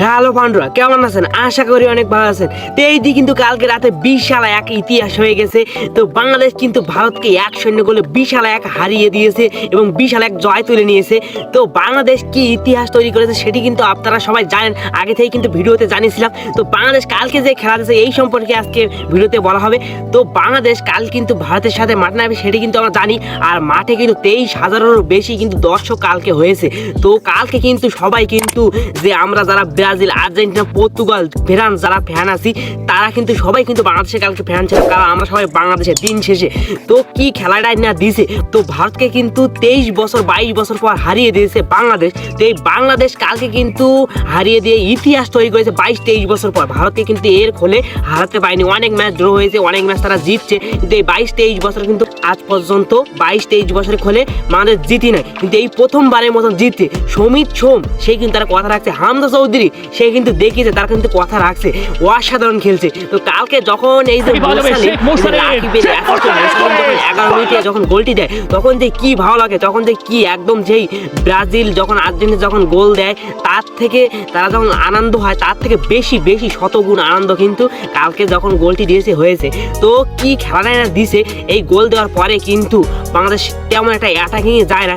Hello পান্ডুরা কেমন আছেন? আশা করি অনেক ভালো আছেন। তো এই দিয়ে কিন্তু কালকে রাতে বিশাল এক ইতিহাস হয়ে গেছে। তো বাংলাদেশ কিন্তু ভারতকে এক শূন্য গোলে বিশাল এক হারিয়ে দিয়েছে এবং বিশাল এক জয় তুলে নিয়েছে। তো বাংলাদেশ কি ইতিহাস তৈরি করেছে সেটি কিন্তু আপনারা সবাই জানেন। আগে থেকে কিন্তু ভিডিওতে জানিয়েছিলাম। তো বাংলাদেশ কালকে যে খেলা দিয়েছে, এই সম্পর্কে আজকে ভিডিওতে বলা হবে। তো বাংলাদেশ কাল কিন্তু ভারতের সাথে মাঠে নামবে সেটি কিন্তু আমরা জানি। আর মাঠে কিন্তু তেইশ হাজারেরও বেশি কিন্তু দর্শক কালকে হয়েছে। তো কালকে কিন্তু সবাই কিন্তু যে আমরা যারা ব্রাজিল, আর্জেন্টিনা, পর্তুগাল, ফ্রান্স যারা ফ্যান আছি, তারা কিন্তু সবাই কিন্তু বাংলাদেশে কালকে ফ্যান ছিল, কারণ আমরা সবাই বাংলাদেশে দিন শেষে। তো কি খেলাটাই না দিছে? তো ভারতকে কিন্তু তেইশ বছর, বাইশ বছর পর হারিয়ে দিয়েছে বাংলাদেশ। তো এই বাংলাদেশ কালকে কিন্তু হারিয়ে দিয়ে ইতিহাস তৈরি করেছে বাইশ, তেইশ বছর পর। ভারতকে কিন্তু এর খোলে হারাতে পারেনি। অনেক ম্যাচ ড্র হয়েছে, অনেক ম্যাচ তারা জিতছে। কিন্তু এই বাইশ, তেইশ বছর কিন্তু আজ পর্যন্ত বাইশ, তেইশ বছরের খোলে বাংলাদেশ জিতি নাই। কিন্তু এই প্রথমবারের মতন জিতছে। সমিত সোম, সে কিন্তু তার কথা রাখছে। হামদা চৌধুরী সে কিন্তু দেখিয়েছে তার কিন্তু কথা রাখছে অসাধারণ খেলছে। তো কালকে যখন এই যে এগারো মিনিটে যখন গোলটি দেয় তখন যে কি ভালো লাগে তখন যে কি একদম যেই ব্রাজিল যখন আর্জেন্টিনা যখন গোল দেয় তার থেকে তারা যখন আনন্দ হয় তার থেকে বেশি বেশি শতগুণ আনন্দ কিন্তু কালকে যখন গোলটি দিয়েছে হয়েছে। তো কি খেলাটাই না দিছে এই গোল দেওয়ার পরে কিন্তু বাংলাদেশ তেমন একটা অ্যাটাকিং যায় না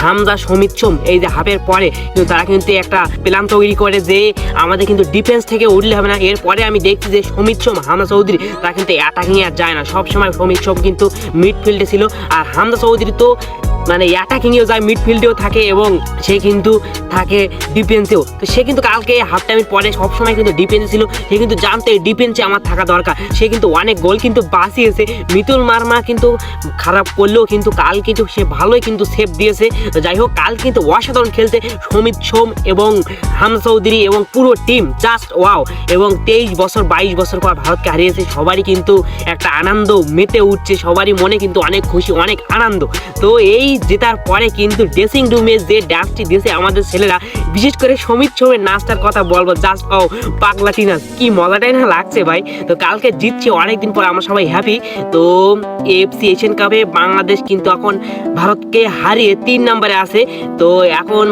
হামজা, সমিত সোম এই যে হাফের পরে কিন্তু তারা কিন্তু একটা প্ল্যান তৈরি করে যে আমাদের কিন্তু ডিফেন্স থেকে উঠলে হবে না। এরপরে আমি দেখছি যে সমিত সোম হামদা চৌধুরী, তারা কিন্তু অ্যাটাকিং আর যায় না। সবসময় সমিত সোম কিন্তু মিডফিল্ডে ছিল। আর হামদা চৌধুরী তো মানে অ্যাটাকিংয়েও যায় মিডফিল্ডেও থাকে এবং সে কিন্তু থাকে ডিফেন্সেও তো সে কিন্তু কালকে হাফ টাইমের পরে সবসময় কিন্তু ডিফেন্সে ছিল। সে কিন্তু জানতো ডিফেন্সে আমার থাকা দরকার। সে কিন্তু অনেক গোল কিন্তু বাঁচিয়েছে। মিতুল মার্মা কিন্তু খারাপ করলেও কিন্তু কাল কিন্তু সে ভালোই কিন্তু সেভ দিয়েছে। যাই হোক, কাল কিন্তু অসাধারণ খেলতে সমিত সোম এবং হাম চৌধুরী এবং পুরো টিম জাস্ট ওয়াও এবং তেইশ বছর, বাইশ বছর পর ভারতকে হারিয়েছে। সবারই কিন্তু একটা আনন্দ মেতে উঠছে। সবারই মনে কিন্তু অনেক খুশি, অনেক আনন্দ। তো এই জেতার পরে কিন্তু ড্রেসিং রুমে যে ডান্সটি দিয়েছে আমাদের ছেলেরা, বিশেষ করে সমিত ছবির নাচটার কথা বলব জাস্ট ও পাগলাটি নাচ কি মজাটাই না লাগছে ভাই। তো কালকে জিতছে, অনেকদিন পর আমরা সবাই হ্যাপি তো এফসি এশিয়ান কাপে বাংলাদেশ কিন্তু এখন ভারতকে হারিয়ে তিন নম্বরে আছে। তো এখন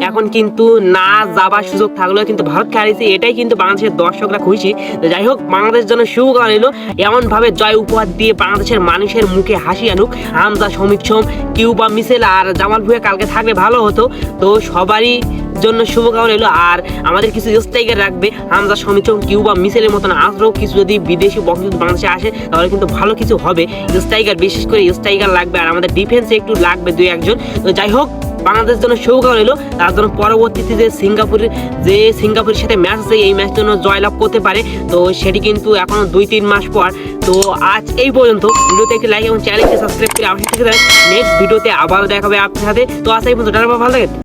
এখন কিন্তু না যাবার সুযোগ থাকলেও কিন্তু ভারতকে হারিয়েছে এটাই কিন্তু বাংলাদেশের দর্শকরা খুশি। যাই হোক, বাংলাদেশ জন্য শুভকামনা এলো, এমনভাবে জয় উপহার দিয়ে বাংলাদেশের মানুষের মুখে হাসি আনুক। হামজা সমিত সোম, কিউবা, মিসেল আর জামাল ভুয়া কালকে থাকলে ভালো হতো। তো সবারই জন্য শুভকামনা এলো আর আমাদের কিছু স্ট্রাইকার রাখবে। হামজা সমিত সোম, কিউবা, মিসেলের মতন আরও কিছু যদি বিদেশি বক্স বাংলাদেশে আসে, তাহলে কিন্তু ভালো কিছু হবে। স্ট্রাইকার, বিশেষ করে স্ট্রাইকার লাগবে। আর আমাদের ডিফেন্সে একটু লাগবে দুই একজন। তো যাই হোক বাংলাদেশ জন্য শুভকামনা রইল। তার জন্য পরবর্তীতে যে সিঙ্গাপুরের যে সিঙ্গাপুরের সাথে ম্যাচ আছে, এই ম্যাচ জন্য জয়লাভ করতে পারে। তো সেটি কিন্তু এখনও দুই তিন মাস পর। তো আজ এই পর্যন্ত। ভিডিওতে একটি লাইক এবং চ্যানেলকে সাবস্ক্রাইব করে আমার থেকে নেক্সট ভিডিওতে আবারও দেখাবে আপনার সাথে তো আজ এই পর্যন্ত ভালো লাগে